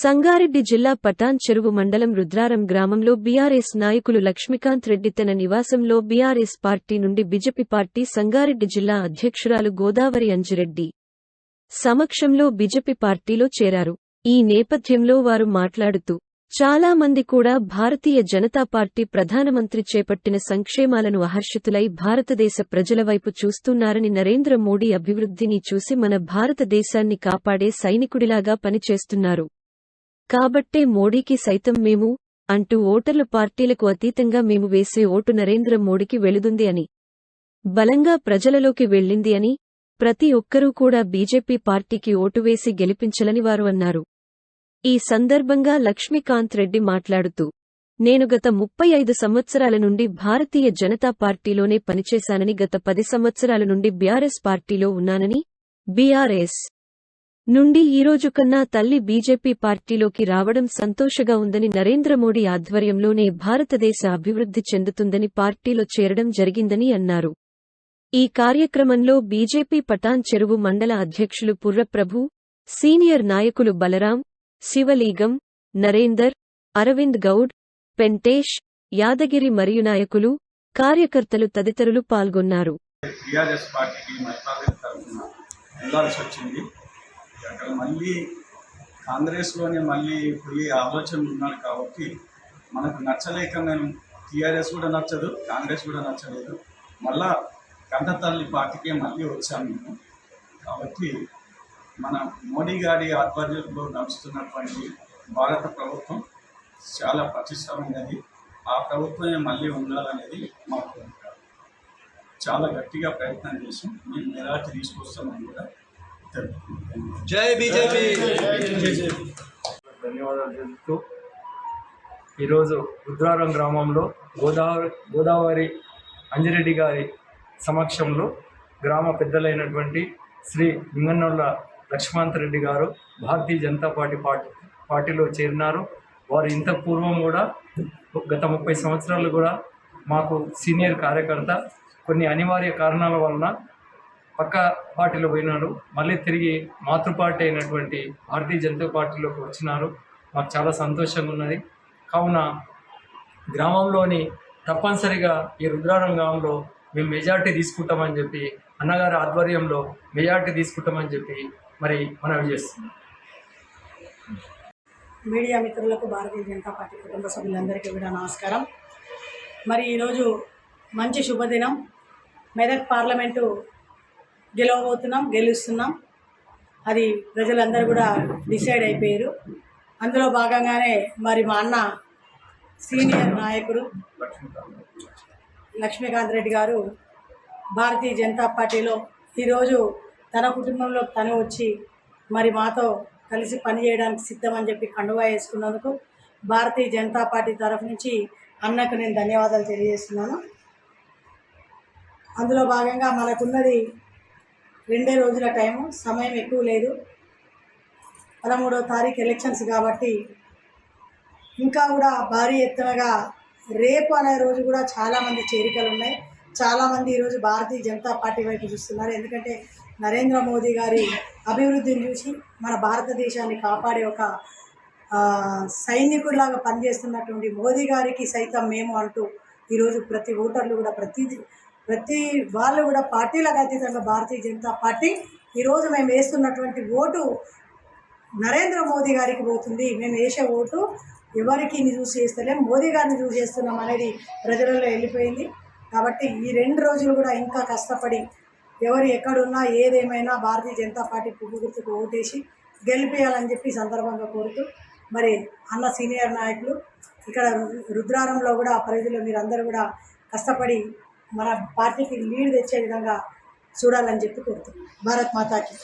సంగారెడ్డి జిల్లా పటాన్ చెరువు మండలం రుద్రారం గ్రామంలో బీఆర్ఎస్ నాయకులు లక్ష్మీకాంత్ రెడ్డి తన నివాసంలో బీఆర్ఎస్ పార్టీ నుండి బీజేపీ పార్టీ సంగారెడ్డి జిల్లా అధ్యక్షురాలు గోదావరి అంజిరెడ్డి సమక్షంలో బీజేపీ పార్టీలో చేరారు. ఈ నేపథ్యంలో వారు మాట్లాడుతూ చాలా మంది కూడా భారతీయ జనతా పార్టీ ప్రధానమంత్రి చేపట్టిన సంక్షేమాలను అహర్షితులై భారతదేశ ప్రజల వైపు చూస్తున్నారని నరేంద్ర మోడీ అభివృద్ధిని చూసి మన భారతదేశాన్ని కాపాడే సైనికుడిలాగా పనిచేస్తున్నారు. కాబట్టే మోడీకి సైతం మేము అంటూ ఓటర్లు పార్టీలకు అతీతంగా మేము వేసే ఓటు నరేంద్ర మోడీకి వెళుతుంది అని బలంగా ప్రజలలోకి వెళ్ళింది అని ప్రతి ఒక్కరూ కూడా బీజేపీ పార్టీకి ఓటు వేసి గెలిపించలని వారు అన్నారు. ఈ సందర్భంగా లక్ష్మీకాంత్ రెడ్డి మాట్లాడుతూ నేను గత ముప్పై ఐదు సంవత్సరాల నుండి భారతీయ జనతా పార్టీలోనే పనిచేశానని గత పది సంవత్సరాల నుండి బీఆర్ఎస్ పార్టీలో ఉన్నానని బీఆర్ఎస్ నుండి ఈరోజు కన్నా తల్లి బీజేపీ పార్టీలోకి రావడం సంతోషగా ఉందని నరేంద్ర మోడీ ఆధ్వర్యంలోనే భారతదేశ అభివృద్ధి చెందుతుందని పార్టీలో చేరడం జరిగిందని అన్నారు. ఈ కార్యక్రమంలో బీజేపీ పటాన్ చెరువు మండల అధ్యక్షులు పుర్రప్రభు సీనియర్ నాయకులు బలరాం శివలీగం నరేందర్ అరవింద్ గౌడ్ పెంటేష్ యాదగిరి మరియు నాయకులు కార్యకర్తలు తదితరులు పాల్గొన్నారు. అక్కడ మళ్ళీ కాంగ్రెస్లోనే మళ్ళీ పులి ఆలోచన ఉన్నాడు కాబట్టి మనకు నచ్చలేక మేము టీఆర్ఎస్ కూడా నచ్చదు కాంగ్రెస్ కూడా నచ్చలేదు. మళ్ళా కంటతల్లి పార్టీకే మళ్ళీ వచ్చాము మేము కాబట్టి మన మోడీ గారి ఆధ్వర్యంలో నడుస్తున్నటువంటి భారత ప్రభుత్వం చాలా పటిష్టమైనది ఆ ప్రభుత్వమే మళ్ళీ ఉండాలనేది మా కోరిక. చాలా గట్టిగా ప్రయత్నం చేసి మేము నిరాటి తీసుకొస్తామని కూడా. జై బీజేపీ. ధన్యవాదాలు తెలుపుతూ ఈరోజు రుద్రారం గ్రామంలో గోదావరి గోదావరి అంజిరెడ్డి గారి సమక్షంలో గ్రామ పెద్దలైనటువంటి శ్రీ లింగన్నోళ్ళ లక్ష్మణ్ రెడ్డి గారు భారతీయ జనతా పార్టీ పార్టీ పార్టీలో చేరినారు. వారు ఇంత పూర్వం కూడా గత ముప్పై సంవత్సరాలు కూడా మాకు సీనియర్ కార్యకర్త. కొన్ని అనివార్య కారణాల వలన పక్క పార్టీలో పోయినారు మళ్ళీ తిరిగి మాతృ పార్టీ అయినటువంటి భారతీయ జనతా పార్టీలోకి వచ్చినారు. మాకు చాలా సంతోషంగా ఉన్నది. కావున గ్రామంలోని తప్పనిసరిగా ఈ రుద్రారం గ్రామంలో మేము మెజార్టీ తీసుకుంటామని చెప్పి అన్నగారి ఆధ్వర్యంలో మెజార్టీ తీసుకుంటామని చెప్పి మరి మనవి చేస్తున్నాం. మీడియా మిత్రులకు భారతీయ జనతా పార్టీ కుటుంబ సభ్యులందరికీ కూడా నమస్కారం. మరి ఈరోజు మంచి శుభదినం. మెదక్ పార్లమెంటు గెలవబోతున్నాం గెలుస్తున్నాం. అది ప్రజలందరూ కూడా డిసైడ్ అయిపోయారు. అందులో భాగంగానే మరి మా అన్న సీనియర్ నాయకుడు లక్ష్మీకాంత్ రెడ్డి గారు భారతీయ జనతా పార్టీలో ఈరోజు తన కుటుంబంలో తను వచ్చి మరి మాతో కలిసి పనిచేయడానికి సిద్ధమని చెప్పి కండువా వేసుకున్నందుకు భారతీయ జనతా పార్టీ తరఫు నుంచి అన్నకు నేను ధన్యవాదాలు తెలియజేస్తున్నాను. అందులో భాగంగా మనకున్నది రెండే రోజుల టైము సమయం ఎక్కువ లేదు. పదమూడవ తారీఖు ఎలక్షన్స్ కాబట్టి ఇంకా కూడా భారీ ఎత్తునగా రేపు అనే రోజు కూడా చాలామంది చేరికలు ఉన్నాయి. చాలామంది ఈరోజు భారతీయ జనతా పార్టీ వైపు చూస్తున్నారు. ఎందుకంటే నరేంద్ర మోదీ గారి అభివృద్ధిని చూసి మన భారతదేశాన్ని కాపాడే ఒక సైనికుడిలాగా పనిచేస్తున్నటువంటి మోదీ గారికి సైతం మేము అంటూ ఈరోజు ప్రతి ఓటర్లు కూడా ప్రతి ప్రతి వాళ్ళు కూడా పార్టీలకు అతీతంగా భారతీయ జనతా పార్టీ ఈరోజు మేము వేస్తున్నటువంటి ఓటు నరేంద్ర మోదీ గారికి పోతుంది. మేము వేసే ఓటు ఎవరికి చూసి చేస్తలేం మోదీ గారిని చూసి చేస్తున్నాం అనేది ప్రజలలో వెళ్ళిపోయింది. కాబట్టి ఈ రెండు రోజులు కూడా ఇంకా కష్టపడి ఎవరు ఎక్కడున్నా ఏదేమైనా భారతీయ జనతా పార్టీ పువ్వు గుర్తుకు ఓటేసి గెలిపేయాలని చెప్పి సందర్భంగా కోరుతూ మరి అన్న సీనియర్ నాయకులు ఇక్కడ రుద్రారంలో కూడా పరిధిలో మీరందరూ కూడా కష్టపడి మన పార్టీకి లీడ్ తెచ్చే విధంగా చూడాలని చెప్పి కోరుతున్నాను భారత్ మాతాకి.